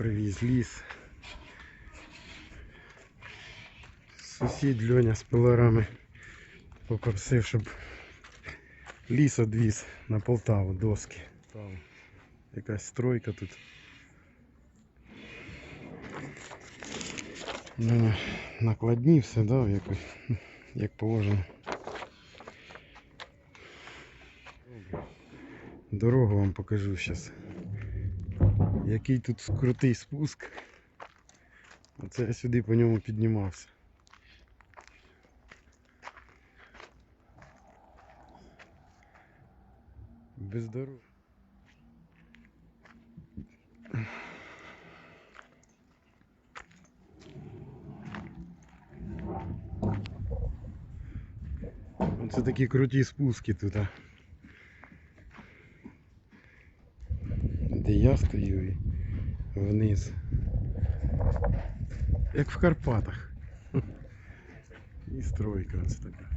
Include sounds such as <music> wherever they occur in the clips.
привіз ліс. Сусід Льоня з пилорами попросив, щоб ліс одвіз на Полтаву доски. Там якась стройка тут. Ну, накладні все, да, якось, як положено. Дорогу вам покажу зараз. Який тут крутий спуск. Оце я сюди по ньому піднімався. Без дорог. Оце такі круті спуски тут. а. Я стою і вниз. Як в Карпатах. <laughs> І стройка ось така.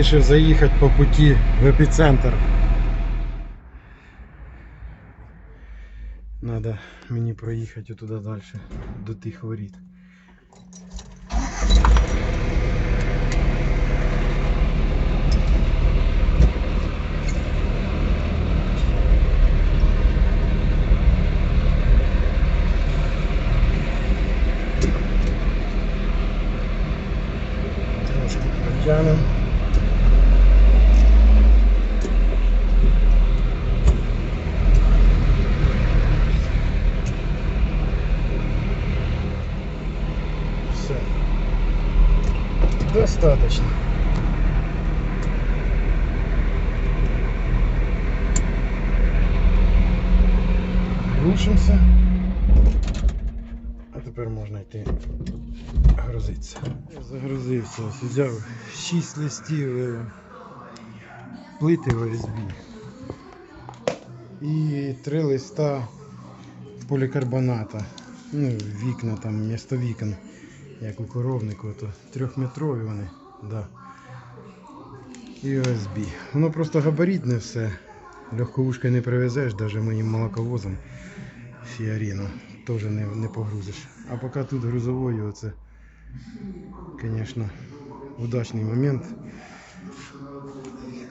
Вирішив заїхати по путі в епіцентр. Надо мені проїхати туди далі, до тих воріт. Трошки протягнемо. Все. Достаточно. Глушимося. А тепер можна йти грузитися. Я загрузився, ось взяв 6 листів е, плити ОСБ і 3 листа полікарбоната. Ну, вікна там, місто вікон, як у коровнику, то трьохметрові вони, да. І ОСБ. Воно просто габаритне все. Легковушкою не привезеш, навіть моїм молоковозом Фіаріно теж не, не погрузиш. А поки тут грузовою, оце, звісно, удачний момент.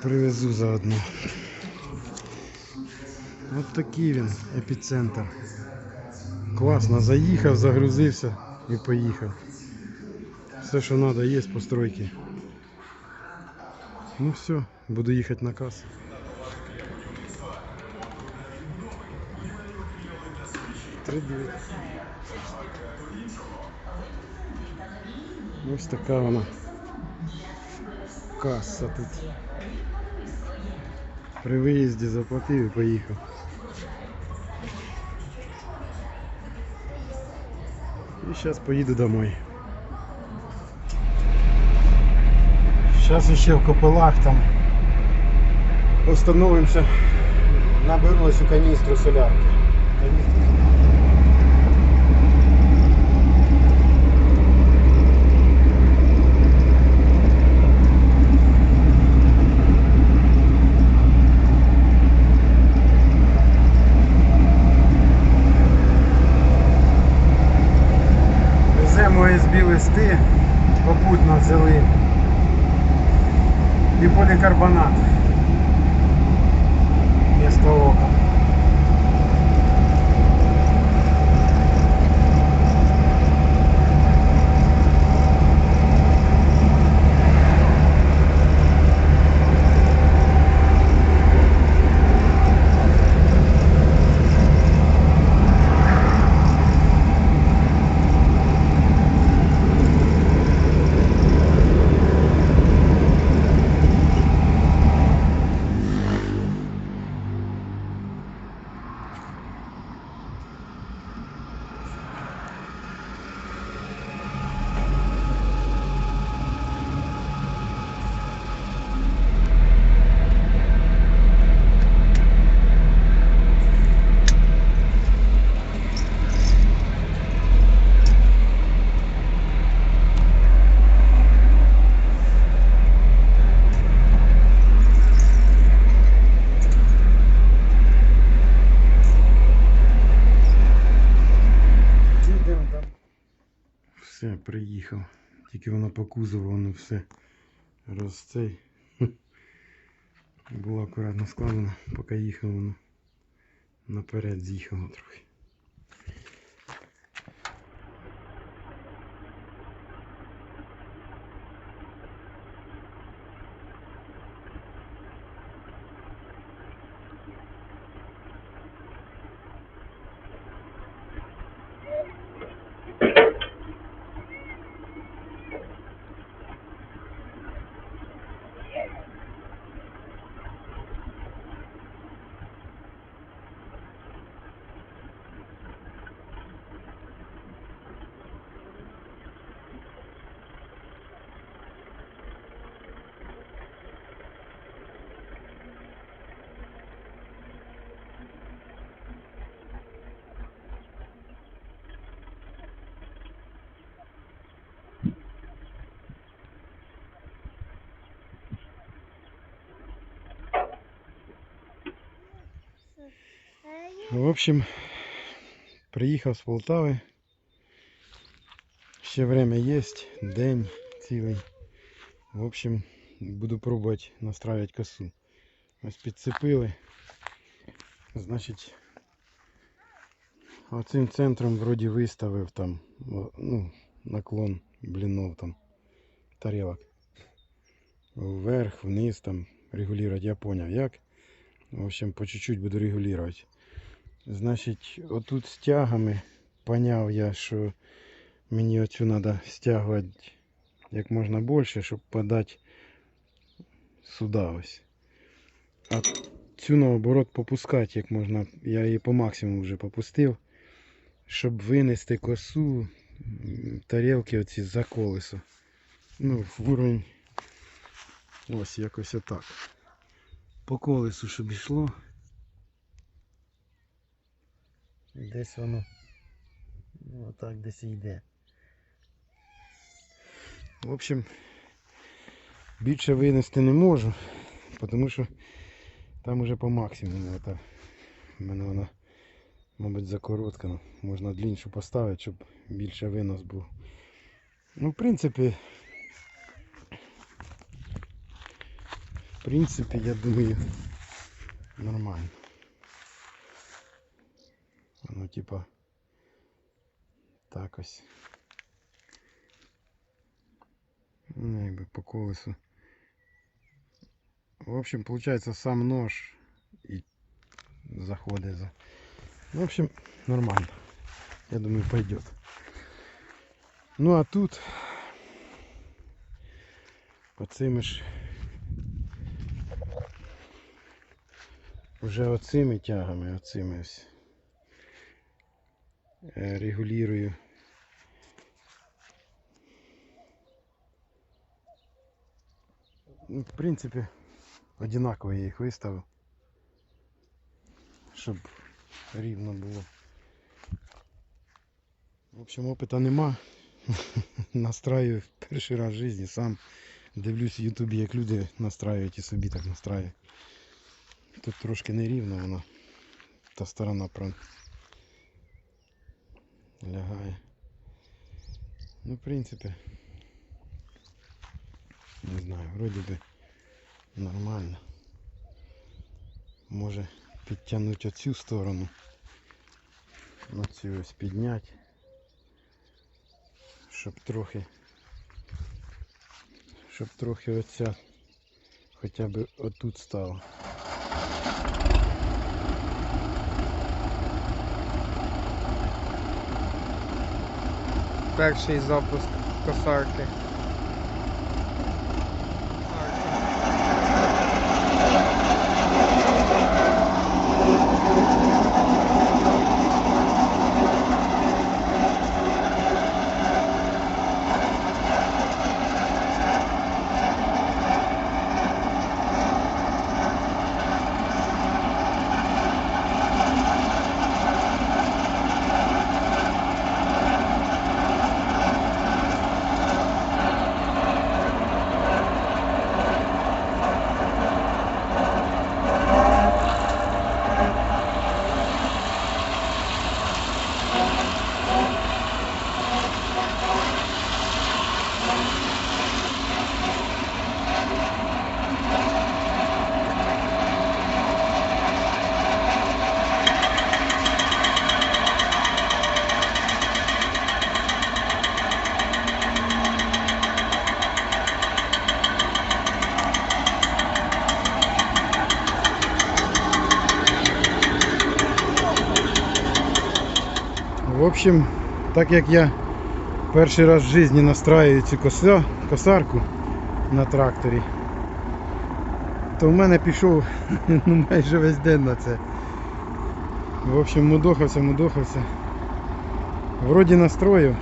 Привезу заодно. От такий він, епіцентр. Класно, заїхав, загрузився і поїхав. Все, що треба, є постройки. Ну все, буду їхати на касу. Три. Ось така вона. Каса тут. При виїзді заплатив і поїхав. І зараз поїду домой. Сейчас ще в копилах там установимся на наберусь у каністру солярки. Каністру солярки. Веземо СБ. І полікарбонат. Місто ока. Все, приїхав. Тільки воно по кузову, воно все роз цей. <laughs> Було акуратно складено, поки їхав воно наперед з'їхало трохи. В общем, приїхав з Полтави. Ще время є, день цілий. В общем, буду пробувати настраювати косу. Ось підцепили. Значить, оцим центром вроді виставив там, ну, наклон блінов там, тарілок. Вверх, вниз там регулювати, я поняв як. В общем, по чуть-чуть буду регулювати. Значить, отут з тягами поняв я, що мені оцю треба стягувати як можна більше, щоб подати сюди ось. А цю наоборот попускати як можна. Я її по максимуму вже попустив, щоб винести косу тарілки оці за колесо. Ну, в уровень. Ось якось отак. По колесу, щоб йшло. Десь воно ну, отак десь йде. В общем, більше винести не можу, тому що там уже по максимуму. Ота, в мене вона, мабуть, закоротка. Можна дліншу поставити, щоб більше винос був. Ну, в принципі, в принципі, я думаю, нормально. Ну, типа, так ось. Ну, якби по колесу. В общем, получается сам нож и заходы за. В общем, нормально. Я думаю, пойдет. Ну а тут по цими ж вже оцими тягами, оцими е, регулюю. Ну, в принципі, одинаково я їх виставив, щоб рівно було. В общем, опита нема. <laughs> Настраю перший раз в житті сам дивлюсь в Ютубі, як люди настраюють і собі так настраю. Тут трошки нерівно воно. Та сторона прям лягає. Ну, в принципі, не знаю, вроді би нормально. Може підтягнути оцю сторону. Оцю ось підняти. Щоб трохи. Щоб трохи оця хоча б отут стала. Перший запуск косарки. В общем, так як я перший раз в житті настраюю цю коса, косарку на тракторі, то в мене пішов <laughs> ну, майже весь день на це. В общем, мудохався, мудохався. Вроді настроїв.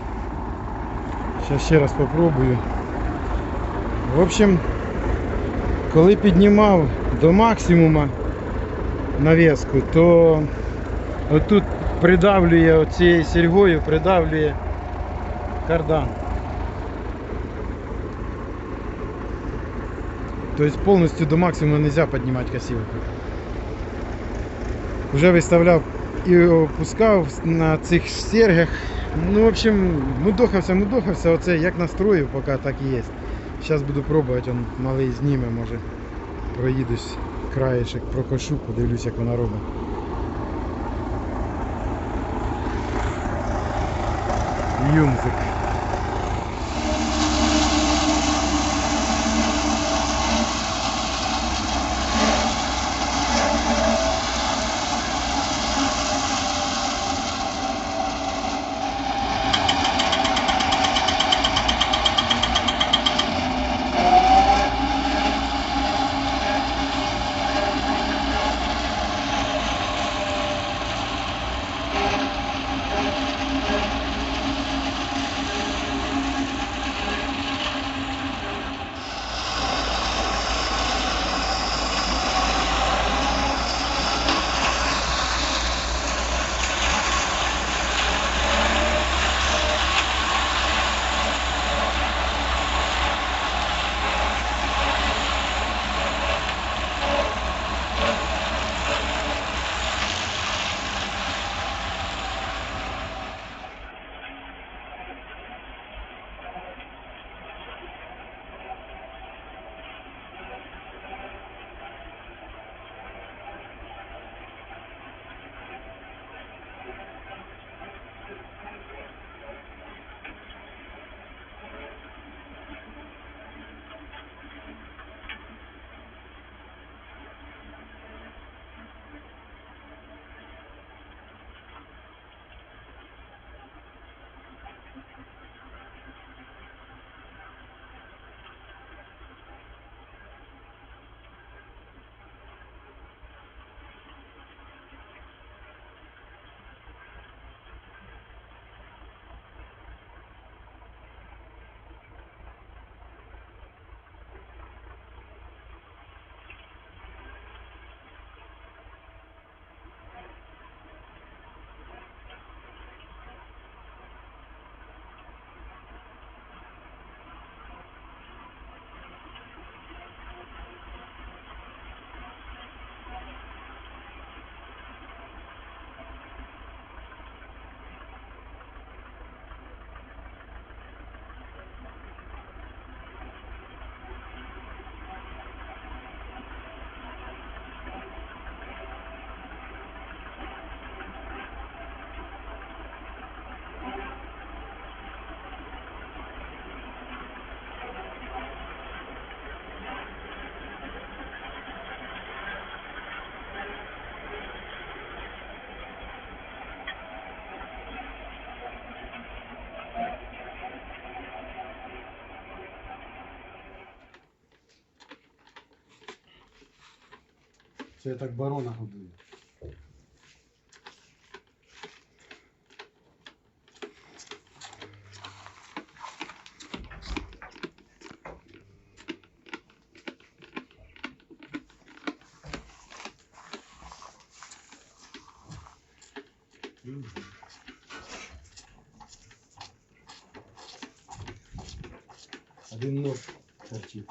Зараз ще раз попробую. В общем, коли піднімав до максимума навіску, то отут придавлює оцією сільгою, придавлює кардан. Тобто повністю до максимуму не можна піднімати косілку. Вже виставляв і опускав на цих сергах. Ну, в общем, мудохався, мудохався, оце як настрою, поки так і є. Зараз буду пробувати, он малий зніме, може проїдусь краєшек, прокошу, подивлюсь, як вона робить. music. Це я так барона годую. Один нож торчит.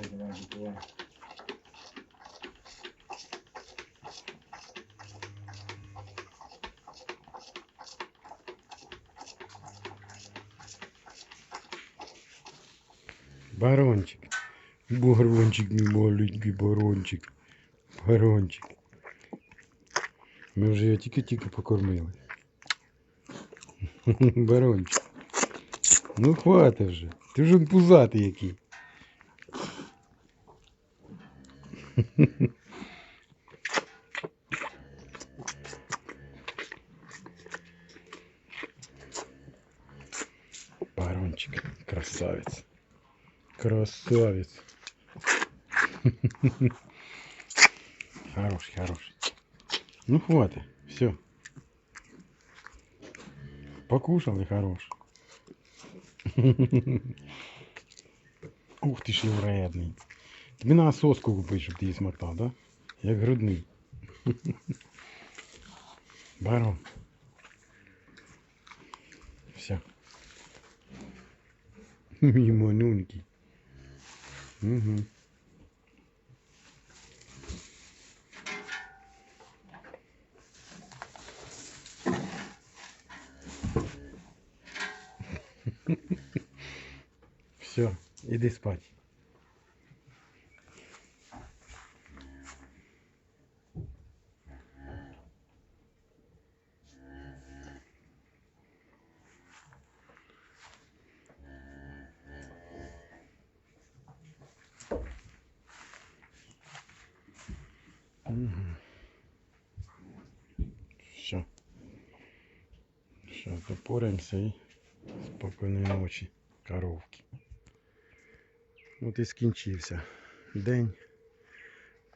Давай, давай, давай. Барончик. Барончик, мій маленький барончик. Барончик. Ми вже його тільки-тільки покормили. <laughs> Барончик. Ну хватить вже. Ти вже пузатий який. Барончик, красавец. Красавец. <laughs> Хороший, хороший. Ну хватит, все. Покушал и хорош. <laughs> Ух ти ж євроядний. Тобі на соску купити, щоб ти її смотав, да? Як грудний. Барон. Все. Мій манюнький. Угу. Все, іди спать. Все. Сейчас допоримося і спокійної ночі, коровки. От і скінчився день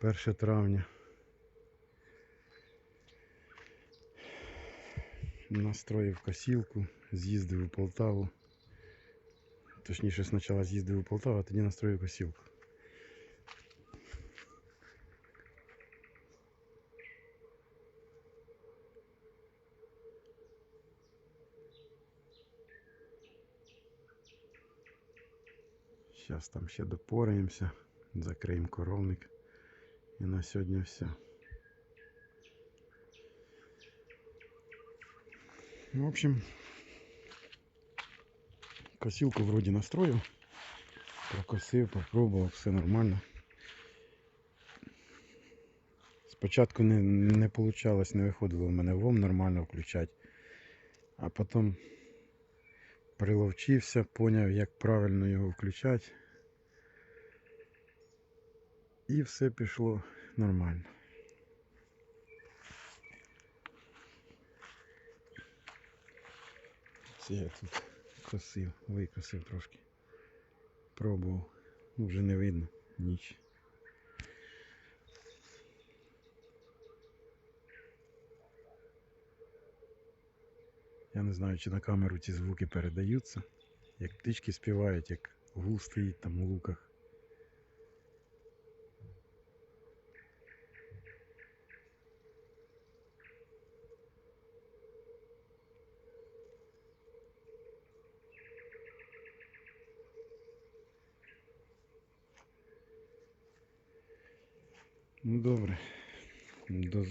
1 травня. Настроїв косілку, з'їздив у Полтаву. Точніше, спочатку з'їздив у Полтаву, а тоді настроїв косілку. Зараз там ще допораємося, закриємо коровник. І на сьогодні все. В общем, косилку вроде настроил. Прокосив, попробував, все нормально. Спочатку не, не получалось, не виходило в мене вом нормально включати. А потім приловчився, поняв, як правильно його включати. І все пішло нормально. Це я тут косив, викосив трошки. Пробував. Ну, Вже не видно ніч. Я не знаю, чи на камеру ці звуки передаються. Як птички співають, як гул стоїть там у луках. Ну добре. До